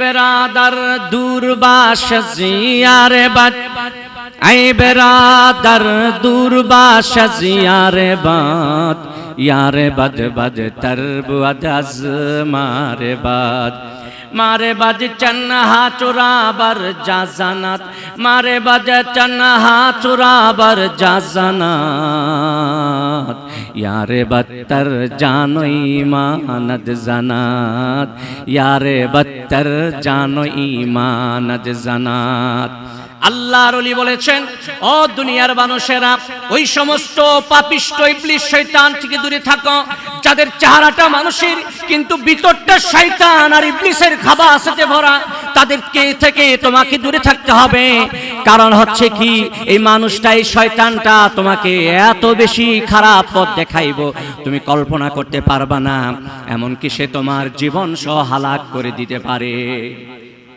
বেরাদার দূরবাস জিয়ারে বাদ। আই বেরাদার দূরবাস জিয়ারে বাদ। ইয়ারে বাদ বাদ, তরবুয়াদ আজ মারে বাদ। মারে বাজ চন্নহা চুরাবার জাজানাত। মারে বাজ চন্নহা চুরাবার জাজানাত। ইয়ারে বত্তর জানো ইমানদ জানাত ইয়ারে বত্তর জানো ইমানদ জানাত আল্লাহর অলি বলেছেন, ও দুনিয়ার মানুষেরা, ওই সমস্ত পাপিষ্ট ইবলিশ শয়তান থেকে দূরে থাকো। যাদের চেহারাটা মানুষের, কিন্তু ভিতরটা শয়তান আর ইবলিসের খাবাসতে ভরা, তাদেরকে থেকে তোমাকে দূরে থাকতে হবে। কারণ হচ্ছে কি, এই মানুষটাই শয়তানটা, তোমাকে এত বেশি খারাপ পথ দেখাইব। তুমি কল্পনা করতে পারবা না, এমনকি সে তোমার জীবন সহ হালাক করে দিতে পারে।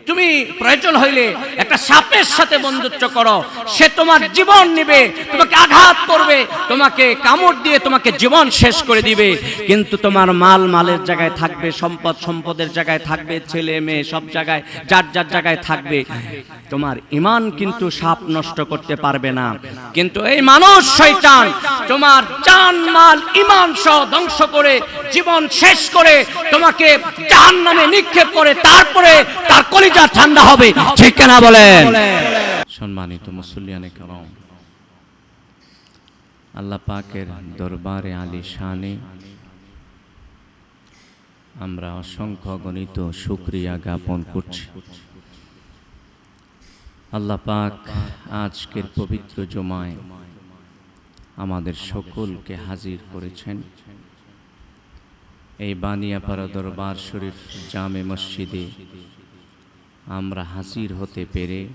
তুমি প্রয়োজন হইলে একটা সাপের সাথে বন্ধুত্ব করো। সে তোমার জীবন নেবে, তোমাকে আঘাত করবে, তোমাকে কামড় দিয়ে তোমাকে জীবন শেষ করে দিবে। কিন্তু তোমার মাল মালের জায়গায় থাকবে, সম্পদ সম্পদের জায়গায় থাকবে, ছেলে মেয়ে সব জায়গায়, যার যার জায়গায় থাকবে। তোমার ইমান কিন্তু সাপ নষ্ট করতে পারবে না। কিন্তু এই মানুষ শয়তান, তোমার জান মাল ইমান সহ ধ্বংস করে জীবন শেষ করে তোমাকে জাহান নামে নিক্ষেপ করে, তারপরে তার কলিজা ঠান্ডা হবে। ঠিক না বলেন? সম্মানিত মুসল্লিয়ানে কারণ আল্লাহ পাকের দরবারে আলী শানে আমরা অসংখ্য গণিত শুক্রিয়া জ্ঞাপন করছি। আল্লাহ পাক আজকের পবিত্র জমায় আমাদের সকলকে হাজির করেছেন। এই বানিয়াপাড়া দরবার শরীফ জামে মসজিদে আমরা হাজির হতে পেরে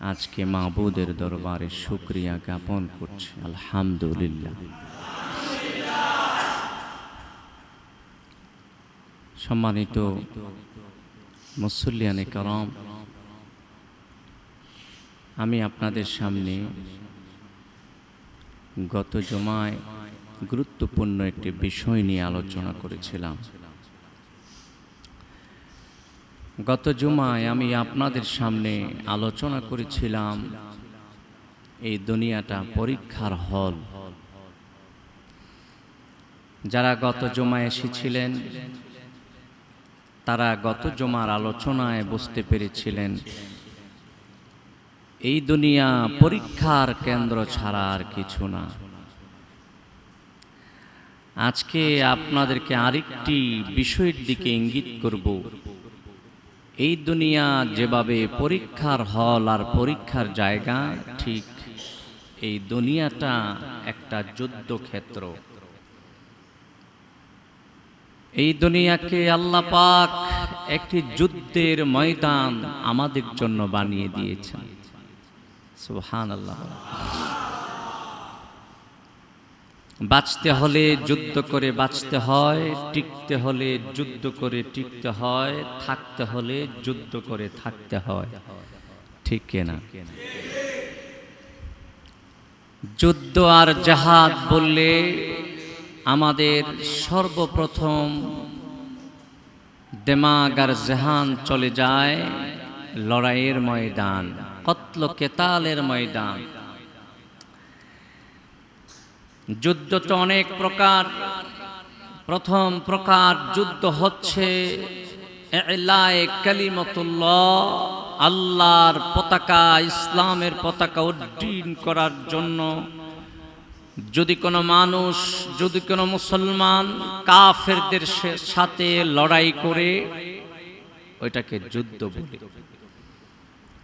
আজকে মাহবুদের দরবারে শুক্রিয়া জ্ঞাপন করছি, আলহামদুলিল্লাহ। সম্মানিত মুসল্লিয়ানে করম, আমি আপনাদের সামনে গত জমায় গুরুত্বপূর্ণ একটি বিষয় নিয়ে আলোচনা করেছিলাম। গত জুমায় আমি আপনাদের সামনে আলোচনা করেছিলাম এই দুনিয়াটা পরীক্ষার হল। যারা গত জমায় এসেছিলেন, তারা গত জমার আলোচনায় বুঝতে পেরেছিলেন, এই দুনিয়া পরীক্ষার কেন্দ্র ছাড়া আর কিছু না। আজকে আপনাদেরকে আরেকটি বিষয়ের দিকে ইঙ্গিত করব। এই দুনিয়া যেভাবে পরীক্ষার হল আর পরীক্ষার জায়গা, ঠিক এই দুনিয়াটা একটা যুদ্ধক্ষেত্র। এই দুনিয়াকে আল্লাহ পাক একটি যুদ্ধের ময়দান আমাদের জন্য বানিয়ে দিয়েছেন। সুবহান আল্লাহ বাঁচতে হলে যুদ্ধ করে বাঁচতে হয়, টিকতে হলে যুদ্ধ করে টিকতে হয়, থাকতে হলে যুদ্ধ করে থাকতে হয়। ঠিক না? যুদ্ধ আর জাহাদ বললে আমাদের সর্বপ্রথম দেমাগ আর জাহান চলে যায় লড়াইয়ের ময়দান কতল কেতালের ময়দান। যুদ্ধ তো অনেক প্রকার। প্রথম প্রকার যুদ্ধ হচ্ছে আল্লাহর পতাকা, ইসলামের পতাকা উড্ডীন করার জন্য। যদি কোনো মানুষ, যদি কোনো মুসলমান কাফেরদের সাথে লড়াই করে, ওইটাকে যুদ্ধ বলে।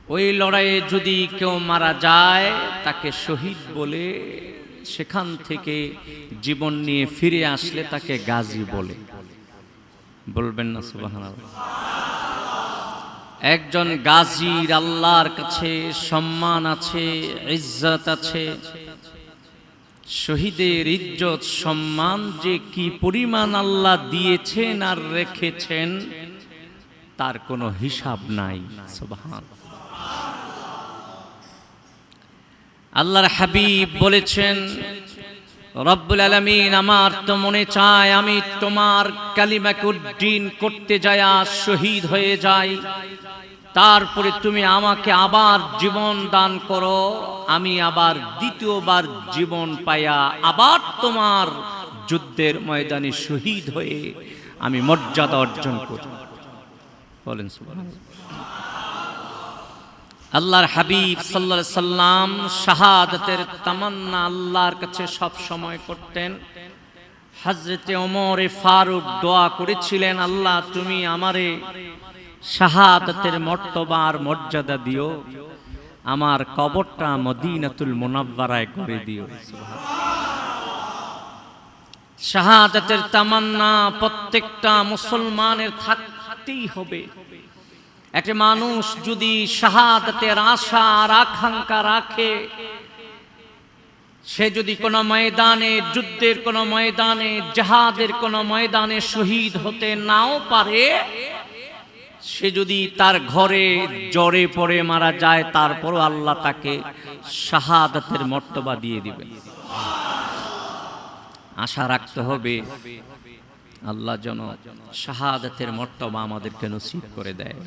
ওই লড়াইয়ে যদি কেউ মারা যায়, তাকে শহীদ বলে। সেখান থেকে জীবন নিয়ে ফিরে আসলে তাকে গাজী বলে। বলবেন না সুবাহ একজন গাজীর আল্লাহর কাছে সম্মান আছে, ইজ্জত আছে। শহীদের ইজ্জত, সম্মান যে কি পরিমাণ আল্লাহ দিয়েছেন আর রেখেছেন, তার কোনো হিসাব নাই সুবহান আল্লাহর হাবিব বলেছেন, রব্বুল আলমিন আমার তো মনে চায় আমি তোমার কালিমাকে উড্ডীন করতে যায়া শহীদ হয়ে যাই তারপরে তুমি আমাকে আবার জীবন দান করো, আমি আবার দ্বিতীয়বার জীবন পাইয়া আবার তোমার যুদ্ধের ময়দানে শহীদ হয়ে আমি মর্যাদা অর্জন করি বলেন সুবহানাল্লাহ। আল্লাহর হাবিব সাল্লা সাল্লাম শাহাদাতের তামান্না আল্লাহর কাছে সব সময় করতেন। হজরতে ওমরে ফারুক দোয়া করেছিলেন, আল্লাহ, তুমি আমারে শাহাদাতের মর্তবার মর্যাদা দিও। আমার কবরটা মদিনাতুল মুনাব্বারায় করে দিও। শাহাদাতের তামান্না প্রত্যেকটা মুসলমানের থাকতেই হবে। একটা মানুষ যদি শাহাদাতের আশা আর আকাঙ্ক্ষা রাখে, সে যদি কোনো ময়দানে, যুদ্ধের কোনো ময়দানে জাহাদের কোনো ময়দানে শহীদ হতে নাও পারে, সে যদি তার ঘরে জ্বরে পড়ে মারা যায়, তারপরও আল্লাহ তাকে শাহাদাতের মর্তবা দিয়ে দিবে আশা রাখতে হবে, আল্লাহ যেন শাহাদাতের মর্তবা আমাদেরকে নসিব করে দেয়।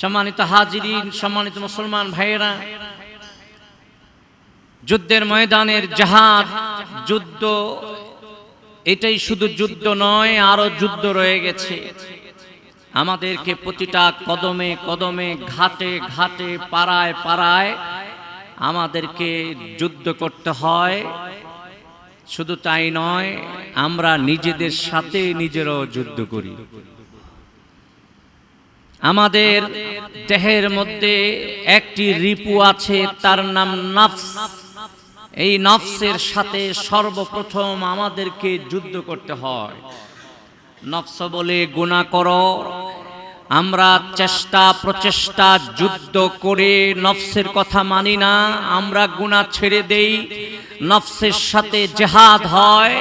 সম্মানিত হাজিরিন, সম্মানিত মুসলমান ভাইয়েরা, যুদ্ধের ময়দানের জাহাজ, যুদ্ধ, এটাই শুধু যুদ্ধ নয়, আরও যুদ্ধ রয়ে গেছে। আমাদেরকে প্রতিটা কদমে কদমে, ঘাটে ঘাটে, পাড়ায় পাড়ায় আমাদেরকে যুদ্ধ করতে হয়। শুধু তাই নয়, আমরা নিজেদের সাথে নিজেরাও যুদ্ধ করি। আমাদের দেহের মধ্যে একটি রিপু আছে, তার নাম নফস। এই নফসের সাথে সর্বপ্রথম আমাদেরকে যুদ্ধ করতে হয়। নফস বলে গুণা করো। আমরা চেষ্টা, প্রচেষ্টা, যুদ্ধ করে নফসের কথা মানি না। আমরা গুণা ছেড়ে দেই। নফসের সাথে জেহাদ হয়।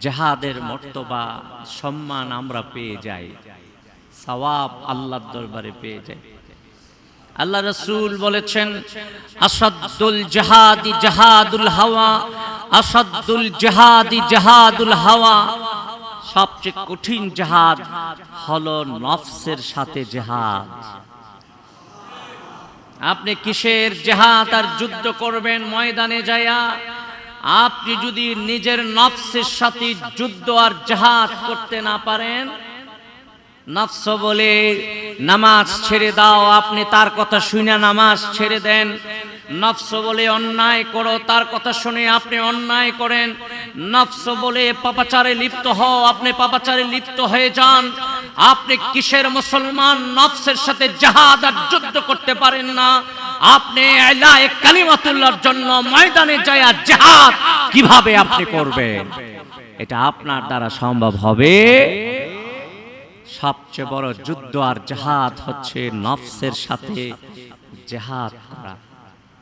জেহাদের মর্তবা, সম্মান আমরা পেয়ে যাই। সওয়াব আল্লাহর দরবারে পেয়ে যায়। আল্লাহ রসুল বলেছেন আসাদুল জাহাদি জাহাদুল হাওয়া আসাদুল জাহাদি জাহাদুল হাওয়া। সবচেয়ে কঠিন জাহাদ হলো নফসের সাথে জেহাদ। আপনি কিসের জেহাদ আর যুদ্ধ করবেন ময়দানে যায়া আপনি যদি নিজের নফসের সাথে যুদ্ধ আর জাহাজ করতে না পারেন নফস বলে নামাজ ছেড়ে দাও, আপনি তার কথা শুনে নামাজ ছেড়ে দেন। নফস বলে অন্যায় করো, তার কথা শুনে আপনি অন্যায় করেন। নফস বলে পাপাচারে লিপ্ত হও, আপনি পাপাচারে লিপ্ত হয়ে যান। আপনি কিসের মুসলমান? নফসের সাথে জাহাদ আর যুদ্ধ করতে পারেন না। আপনি এলায়ে কালিমাতুল্লাহর জন্য ময়দানে যায় জাহাদ কীভাবে আপনি করবেন? এটা আপনার দ্বারা সম্ভব হবে। সবচেয়ে বড় যুদ্ধ আর জাহাদ হচ্ছে নফসের সাথে জেহাদ করা।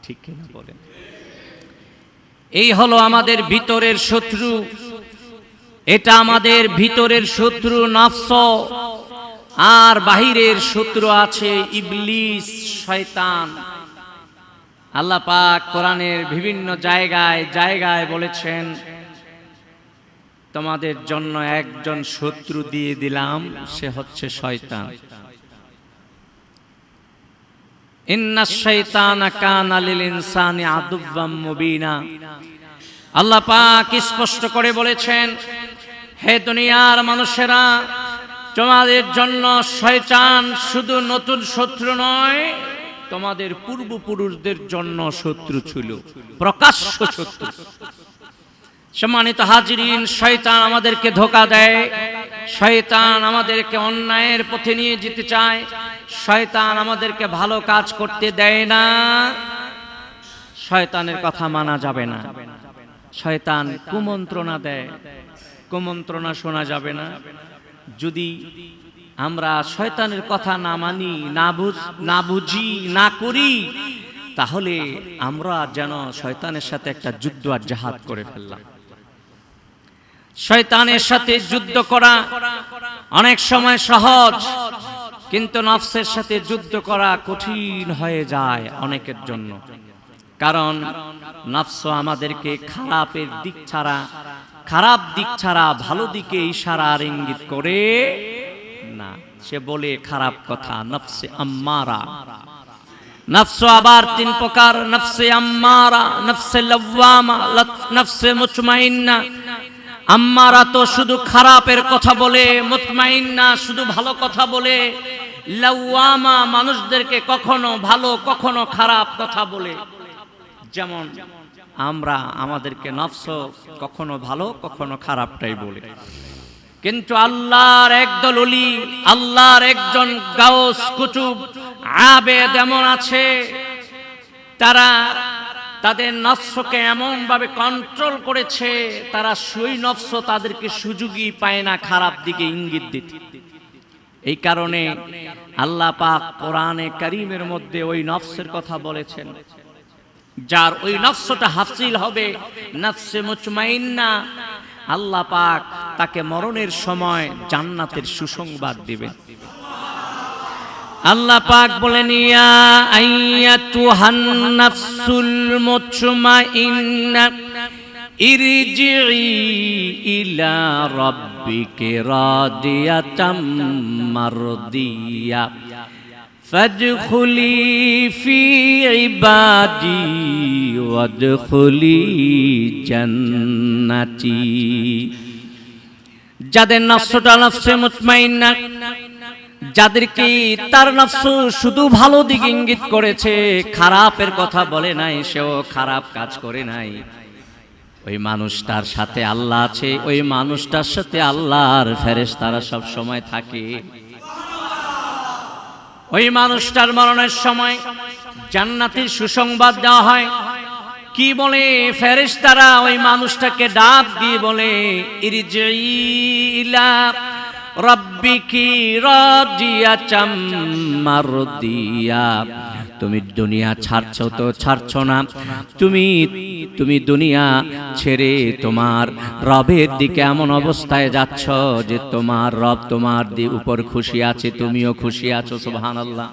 ঠিক বলেন? এই হলো আমাদের ভিতরের শত্রু। এটা আমাদের ভিতরের শত্রু নফস। আর বাহিরের শত্রু আছে ইবলিস, শয়তান। আল্লাহ পাক কোরআনের বিভিন্ন জায়গায় জায়গায় বলেছেন তোমাদের জন্য একজন শত্রু দিয়ে দিলাম, সে হচ্ছে শয়তান। আল্লাহ পাক স্পষ্ট করে বলেছেন, হে দুনিয়ার মানুষেরা, তোমাদের জন্য শয়তান শুধু নতুন শত্রু নয়, তোমাদের পূর্বপুরুষদের জন্য শত্রু ছিল, প্রকাশ্য শত্রু। সম্মানিত হাজিরিন, শয়তান আমাদেরকে ধোকা দেয়। শয়তান আমাদেরকে অন্যায়ের পথে নিয়ে যেতে চায়। শয়তান আমাদেরকে ভালো কাজ করতে দেয় না। শয়তানের কথা মানা যাবে না। শয়তান কুমন্ত্রণা দেয়। কুমন্ত্রণা শোনা যাবে না। যদি আমরা শয়তানের কথা না মানি, না বুঝ, না বুঝি, না করি, তাহলে আমরা যেন শয়তানের সাথে একটা যুদ্ধ আর জাহাজ করে ফেললাম। শয়তানের সাথে যুদ্ধ করা অনেক সময় সহজ, কিন্তু নফসের সাথে যুদ্ধ করা কঠিন হয়ে যায় অনেকের জন্য। কারণ নফস আমাদেরকে খারাপের দিক ছাড়া, খারাপ দিক ছাড়া ভালো দিকে ইশারা আর ইঙ্গিত করে না। সে বলে খারাপ কথা, নফসে আম্মারা। নফস আবার তিন প্রকার, নফসে আম্মারা, নফসে লওয়ামা, নফসে মুতমাইন্না আম্মারা তো শুধু খারাপের কথা বলে, মুতমাইন্না শুধু ভালো কথা বলে লওয়ামা মানুষদেরকে কখনো ভালো, কখনো খারাপ কথা বলে। যেমন আমরা আমাদেরকে নফস কখনো ভালো, কখনো খারাপটাই বলে। কিন্তু আল্লাহর একদল অলি আল্লাহর একজন গাউস কুতুব, আবেদ এমন আছে, তারা তাদের নফসকে এমন ভাবে কন্ট্রোল করেছে, তারা সুই নফস তাদেরকে সুযোগই পায় না খারাপ দিকে ইঙ্গিত দিতে। এই কারণে আল্লাহ পাক কোরআনে করিমের মধ্যে ওই নফসের কথা বলেছেন। যার ওই নফসটা হাসিল হবে, নফসে মুচমাইন্না আল্লাহ পাক তাকে মরণের সময় জান্নাতের সুসংবাদ দিবেন। আল্লাহ পাক বলেন ইয়া আইয়াতুহান নাফসুল মুতমাইন্না ইরজিই ইলা রাব্বিকে রাদিয়াতাম মারদিয়া فادخلي في عبادي وادخلي جنتي যাদের নফসটা নফসে মুতমাইন্না যাদেরকে তার নফস শুধু ভালো দিক ইঙ্গিত করেছে, খারাপের কথা বলে নাই, সেও খারাপ কাজ করে নাই। ওই মানুষটার সাথে আল্লাহ আছে, ওই মানুষটার সাথে আল্লাহর ফেরেশ তারা সব সময় থাকে। ওই মানুষটার মরণের সময় জান্নাতের সুসংবাদ দেওয়া হয়। কি বলে? ফেরেশতারা ওই মানুষটাকে ডাক দিয়ে বলে ইরজিই রব্বিকি রাদিয়া চাম্মারদিয়া তুমি দুনিয়া ছাড়ছো তো ছাড়ছো না। তুমি তুমি দুনিয়া ছেড়ে তোমার রবের দিকে এমন অবস্থায় যাচ্ছ যে তোমার রব তোমার দি উপর খুশি আছে, তুমিও খুশি আছো, সুবহানাল্লাহ।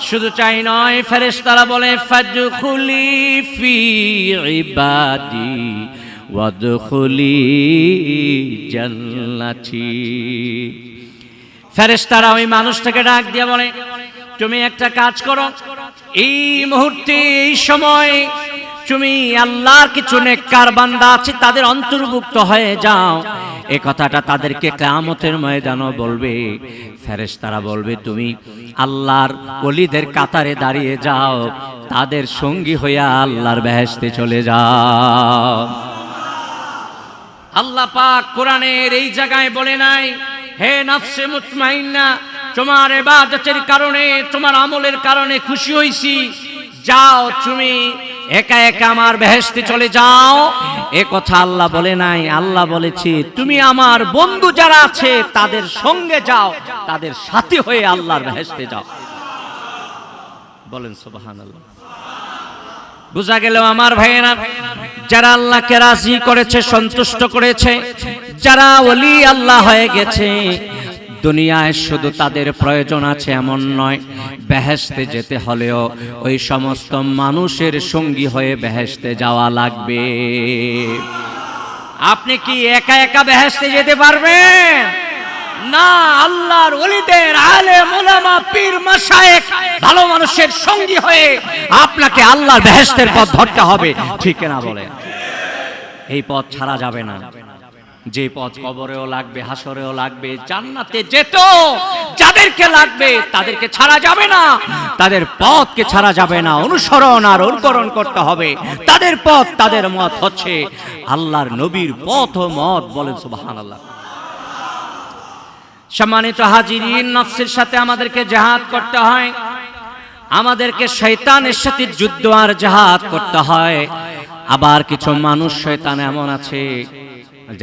শুধু চাই নয়, ফেরেশতারা বলে ফাজখুলি ফি ইবাদি। ওয়াদখুলি জান্নাতি। ফেরেশতারা ওই মানুষটাকে ডাক দিয়ে বলে, তুমি একটা কাজ করো, এই মুহূর্তে, এই সময় তুমি আল্লাহর কিছু নেককার বান্দা আছে, তাদের অন্তর্ভুক্ত হয়ে যাও। এ কথাটা তাদেরকে কেয়ামতের ময়দানও বলবে। ফেরেশতারা বলবে, তুমি আল্লাহর ওলিদের কাতারে দাঁড়িয়ে যাও, তাদের সঙ্গী হইয়া আল্লাহর বেহেশতে চলে যাও। আল্লাহ পাক কোরআনের এই জায়গায় বলে নাই, হে নফসে মুতমাইন্না, তোমার এবাদতের কারণে, তোমার আমলের কারণে খুশি হইছি। যাও তুমি, একা একা আমার বেহেশতে চলে যাও। এ কথা আল্লাহ বলে নাই, আল্লাহ বলেছি, তুমি আমার বন্ধু যারা আছে, তাদের সঙ্গে যাও, তাদের সাথে হয়ে আল্লাহর বেহেশতে যাও। বলেন সুবহানাল্লাহ। বোঝা গেল আমার ভাইয়েরা? যারা আল্লাহকে রাজি করেছে, সন্তুষ্ট করেছে, যারা অলি আল্লাহ হয়ে গেছে, দুনিয়ায় শুধু তাদের প্রয়োজন আছে এমন নয় বেহেস্তে যেতে হলেও ওই সমস্ত মানুষের সঙ্গী হয়ে বেহেস্তে যাওয়া লাগবে। আপনি কি একা একা বেহেস্তে যেতে পারবেন? না আল্লাহর ওলিদের আলে মোলামা পীর মাশায়েখ ভালো মানুষের সঙ্গী হয়ে আপনাকে আল্লাহর বেহেশতের পথ ধরতে হবে। ঠিক না বলে এই পথ ছাড়া যাবে না। যে পথ কবরেও লাগবে, হাসরেও লাগবে, জান্নাতে যেত, যাদেরকে লাগবে তাদেরকে ছাড়া যাবে না। তাদের পথকে ছাড়া যাবে না। অনুসরণ আর অনুকরণ করতে হবে। তাদের পথ তাদের মত হচ্ছে আল্লাহর নবীর পথ ও মত বলেন সুবহানাল্লাহ। সম্মানিত হাজিরিন, নফসের সাথে আমাদেরকে জাহাদ করতে হয়। আমাদেরকে শৈতানের সাথে যুদ্ধ আর জাহাদ করতে হয়। আবার কিছু মানুষ শয়তান এমন আছে,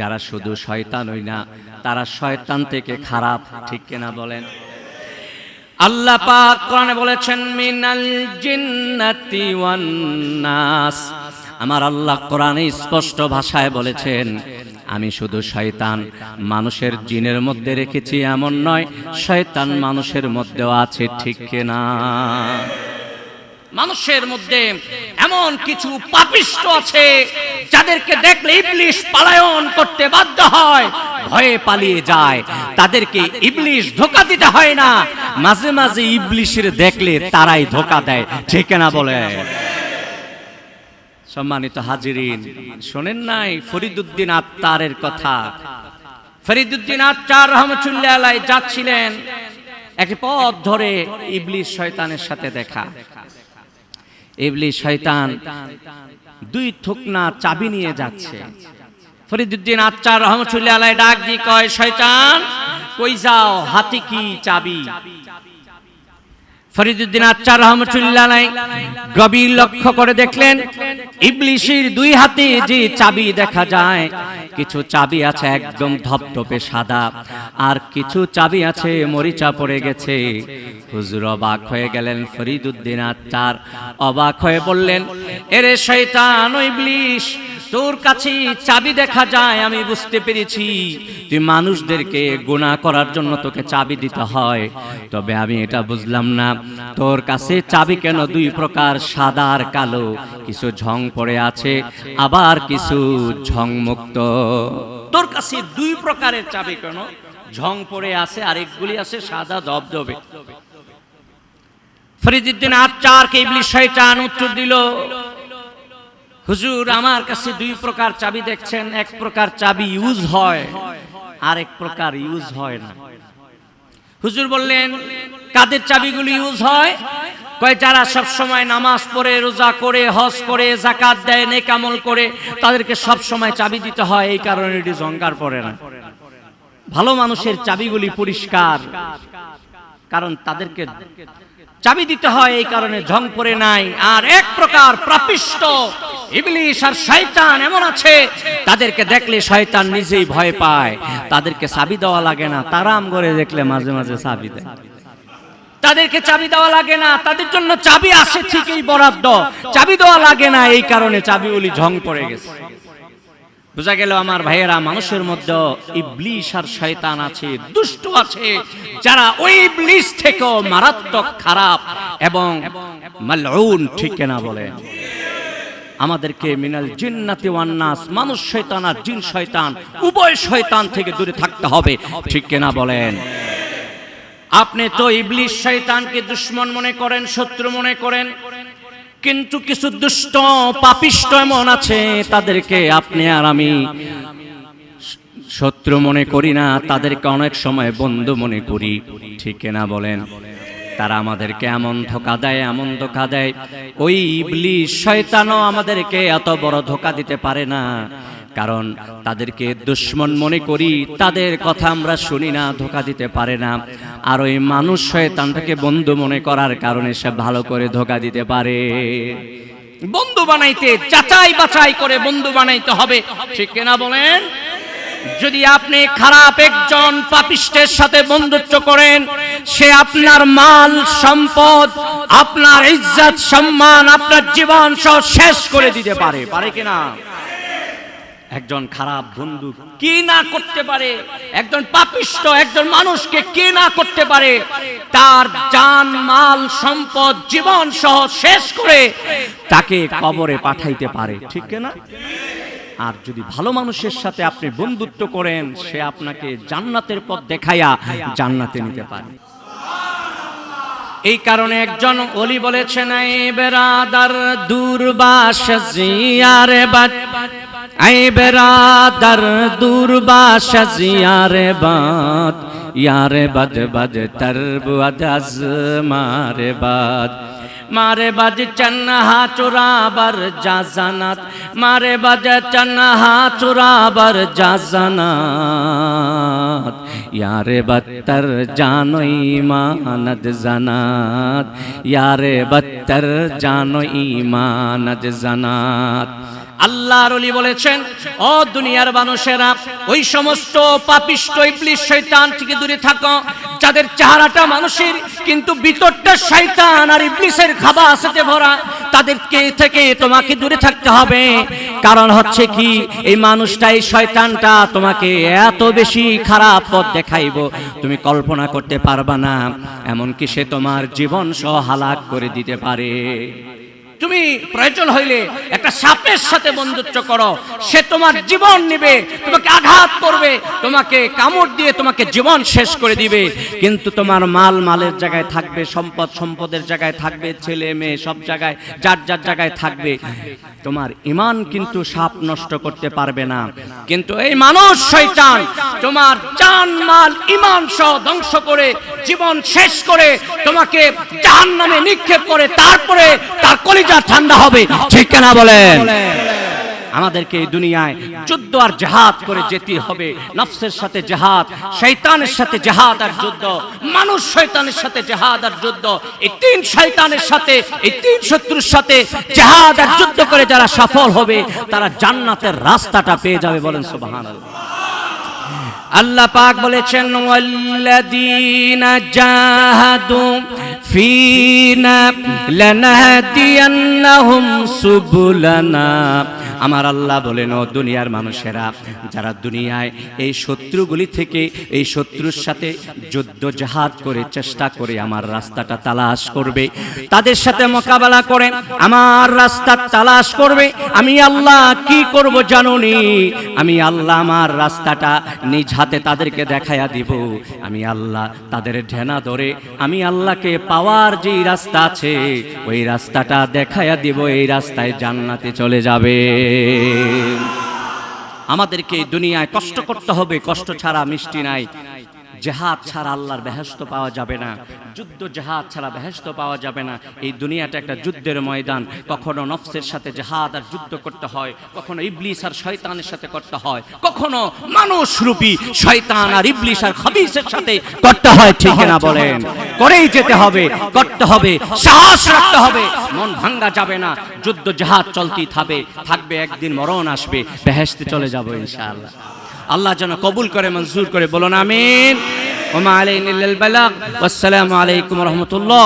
যারা শুধু শয়তান হই না, তারা শয়তান থেকে খারাপ, ঠিক কিনা বলেন? আল্লাহ পাক কোরআনে বলেছেন, মিনাল জিন্নাতি ওয়ান নাস। আমার আল্লাহ কোরআনে স্পষ্ট ভাষায় বলেছেন আমি শুধু শয়তান। মানুষের জিনের মধ্যে রেখেছি এমন নয়, শয়তান মানুষের মধ্যেও আছে, ঠিক কিনা? মানুষের মধ্যে এমন কিছু পাপিষ্ট আছে, যাদেরকে দেখলে ইবলিশ পালায়ন করতে বাধ্য হয়, ভয়ে পালিয়ে যায়। তাদেরকে ইবলিশ ধোকা দিতে হয় না। মাঝে মাঝে ইবলিশের দেখলে তারাই ধোকা দেয়, ঠিক না বলে? সম্মানিত হাজিরিন, শোনেন নাই ফরিদুদ্দিন আত্মারের কথা। ফরিদুদ্দিন আত্মার রহমতুল্লাহ যাচ্ছিলেন একটি পথ ধরে ইবলিশ শয়তানের সাথে দেখা। ইবলিশ শয়তান দুই থুকনা চাবি নিয়ে যাচ্ছে। ফরিদুদ্দিন আচ্চার রহমতুল্লাহ ডাক দিয়ে কয়, শয়তান, কই যাও? হাতে কি চাবি? ফরিদুদ্দিন আচ্চার রহমতুল্লাহ গভীর লক্ষ্য করে দেখলেন, ইবলিশির দুই হাতে যে চাবি দেখা যায়, কিছু চাবি আছে একদম ধপধপে সাদা, আর কিছু চাবি আছে মরিচা পড়ে গেছে। হুজুর অবাক হয়ে গেলেন ফরিদুদ্দিন আচ্চার, অবাক হয়ে বললেন, এরে শয়তান ইবলিশ তোর কাছে চাবি দেখা যায়, আমি বুঝতে পেরেছি। তুই মানুষদেরকে গুণা করার জন্য তোকে চাবি দিতে হয়। তবে আমি এটা বুঝলাম না। তোর কাছে চাবি কেন? দুই প্রকার, সাদা আর কালো। কিছু ঝং পড়ে আছে, আবার কিছু ঝং মুক্ত তোর কাছে দুই প্রকারের চাবি কেন? ঝং পড়ে আছে, আরেকগুলি আছে, সাদা দবদবে ফরিদুদ্দিন আচারকে ইবলিশ শয়তান উত্তর দিল হুজুর, আমার কাছে দুই প্রকার চাবি দেখছেন। এক প্রকার চাবি ইউজ হয় আর এক প্রকার ইউজ হয় না। হুজুর বললেন, কাদের চাবিগুলি ইউজ হয়? কয়, যারা সব সময় নামাজ পড়ে, রোজা করে, হজ করে জাকাত দেয় নেকামল করে, তাদেরকে সব সময় চাবি দিতে হয়, এই কারণে এটি জঙ্গার পড়ে না। ভালো মানুষের চাবিগুলি পরিষ্কার, কারণ তাদেরকে চাবি দিতে হয়, এই কারণে ঝং পড়ে নাই। আর এক প্রকার প্রাপিষ্ট ইবলিশ আর শয়তান এমন আছে, তাদেরকে দেখলে শয়তান নিজেই ভয় পায়। তাদেরকে চাবি দেওয়া লাগে না তারাম করে দেখলে মাঝে মাঝে চাবি দেয়। তাদেরকে চাবি দেওয়া লাগে না, তাদের জন্য চাবি আসে ঠিকই বরাদ্দ। চাবি দেওয়া লাগে না, এই কারণে চাবিগুলি ঝং পড়ে গেছে। বোঝা গেল আমার ভাইয়েরা, মানুষের মধ্যে ইবলিশ আর শয়তান আছে, দুষ্ট আছে। যারা ওই ইবলিশ থেকেও মারাত্মক খারাপ এবং মালউন ঠিক না বলে। আমাদেরকে মিনাল জিন্নাতি ওয়ান্নাস মানুষ শয়তান আর জিন শয়তান, উভয় শয়তান থেকে দূরে থাকতে হবে। ঠিক না বলেন? আপনি তো ইবলিশ শয়তানকে দুশ্মন মনে করেন, শত্রু মনে করেন, কিন্তু কিছু দুষ্ট পাপিষ্ট এমন আছে, তাদেরকে আপনি আর আমি শত্রু মনে করি না, তাদেরকে অনেক সময় বন্ধু মনে করি। ঠিক না বলেন? তারা আমাদেরকে এমন ধোকা দেয়, এমন ধোকা দেয়। ওই ইবলিশ শয়তানও আমাদেরকে এত বড় ধোকা দিতে পারে না। কারণ তাদেরকে দুশ্মন মনে করি, তাদের কথা আমরা শুনি না, ধোকা দিতে পারে না। আর ওই মানুষ শয়তানটাকে বন্ধু মনে করার কারণে সে ভালো করে ধোকা দিতে পারে। বন্ধু বানাইতে যাচাই বাছাই করে বন্ধু বানাইতে হবে। ঠিক কিনা বলেন? যদি আপনি খারাপ একজন পাপিষ্টের সাথে বন্ধুত্ব করেন, সে আপনার মাল, সম্পদ, আপনার ইজ্জত, সম্মান, আপনার জীবন সব শেষ করে দিতে পারে। পারে কিনা একজন খারাপ বন্ধু কি না করতে পারে? একজন পাপিষ্ট, একজন মানুষকে কি না করতে পারে? তার জান, মাল, সম্পদ, জীবন সহ শেষ করে তাকে কবরে পাঠাইতে পারে। ঠিক না? আর যদি ভালো মানুষের সাথে আপনি বন্ধুত্ব করেন, সে আপনাকে জান্নাতের পথ দেখাইয়া জান্নাতে নিতে পারে। এই কারণে একজন অলি বলেছেন এই বেরাদার দুর্বাস জিয়ারে বাদ। এই বেরাদার দুর্বাস জিয়ারে বাদ। ইয়ারে বাদ বাদ তরবুয়াদ আজ মারে বাদ। মারে বাজে বাজ চন্নহা যা জানাত। মারে বাজে বাজ চন্নহা যা জানাত। ইয়ারে বত্তর জানো ইমানত জানাত। ইয়ারে বত্তর জানো ইমানত জানাত। আল্লাহর অলি বলেছেন, ও দুনিয়ার মানুষেরা, ওই সমস্ত পাপিষ্ট ইবলিশ শয়তান থেকে দূরে থাকো, যাদের চেহারাটা মানুষের, কিন্তু ভিতরটা শয়তান আর ইবলিশের খাবাসেতে ভরা, তাদেরকে থেকে তোমাকে দূরে থাকতে হবে। কারণ হচ্ছে কি, এই মানুষটা, এই শয়তানটা তোমাকে এত বেশি খারাপ পথ দেখাইব, তুমি কল্পনা করতে পারবা না, এমনকি সে তোমার জীবন সহ হালাক করে দিতে পারে। তুমি প্রয়োজন হইলে একটা সাপের সাথে বন্ধুত্ব করো। সে তোমার জীবন নেবে, তোমাকে আঘাত করবে, তোমাকে কামড় দিয়ে তোমাকে জীবন শেষ করে দিবে। কিন্তু তোমার মাল মালের জায়গায় থাকবে, সম্পদ সম্পদের জায়গায় থাকবে, ছেলে মেয়ে সব জায়গায়, যার যার জায়গায় থাকবে। তোমার ইমান কিন্তু সাপ নষ্ট করতে পারবে না। কিন্তু এই মানুষ শয়তান তোমার জান, মাল, ইমান সহ ধ্বংস করে, জীবন শেষ করে তোমাকে জাহান নামে নিক্ষেপ করে, তারপরে তার কলিজা ঠান্ডা হবে ঠিক কেনা বলেন? আমাদেরকে এই দুনিয়ায় যুদ্ধ আর জাহাদ করে যেতে হবে। নফসের সাথে জাহাদ শৈতানের সাথে জাহাদ আর যুদ্ধ মানুষ শয়তানের সাথে জাহাদ আর যুদ্ধ এই তিন শয়তানের সাথে এই তিন শত্রুর সাথে জাহাদ আর যুদ্ধ করে যারা সফল হবে তারা জান্নাতের রাস্তাটা পেয়ে যাবে বলেন সুবহানাল্লাহ। আল্লাহ পাক বলেছেন ওয়াল্লাযীনা জাহাদু ফীনা লানাহদিয়ান্নাহুম সুবুলানা। আমার আল্লাহ বলেন, ও দুনিয়ার মানুষেরা, যারা দুনিয়ায় এই শত্রুগুলি থেকে, এই শত্রুর সাথে যুদ্ধ করে চেষ্টা করে আমার রাস্তাটা তালাশ করবে, তাদের সাথে মোকাবেলা করে আমার রাস্তা তালাশ করবে, আমি আল্লাহ কি করব জানুনি? আমি আল্লাহ আমার রাস্তাটা নিজ হাতে তাদেরকে দেখাইয়া দিব, আমি আল্লাহ তাদের ঢেনা ধরে, আমি আল্লাহকে পাওয়ার যেই রাস্তা আছে, ওই রাস্তাটা দেখাইয়া দিব, এই রাস্তায় জান্নাতে চলে যাবে। আমাদেরকে দুনিয়ায় কষ্ট করতে হবে কষ্ট ছাড়া মিষ্টি নাই। জেহাদ ছাড়া আল্লাহর বেহেস্ত পাওয়া যাবে না। যুদ্ধ জেহাদ ছাড়া বেহেস্ত পাওয়া যাবে না। এই দুনিয়াটা একটা যুদ্ধের ময়দান। কখনো নফসের সাথে জেহাদ আর যুদ্ধ করতে হয়। কখনো ইবলিস আর শয়তানের সাথে করতে হয়। কখনো মানুষ রূপী শয়তান আর ইবলিস আর খবিসের সাথে করতে হয় ঠিক না বলেন? করেই যেতে হবে করতে হবে সাহস রাখতে হবে। মন ভাঙ্গা যাবে না। যুদ্ধ জাহাজ চলতেই থাকবে থাকবে একদিন মরণ আসবে। বেহেস্তে চলে যাব ইনশাআল্লাহ। আল্লাহ যেন কবুল করে মঞ্জুর করে বলুন আমিন। ওমা আলাইনিল বালাগ। আসসালামু আলাইকুম রহমতুল্লাহ।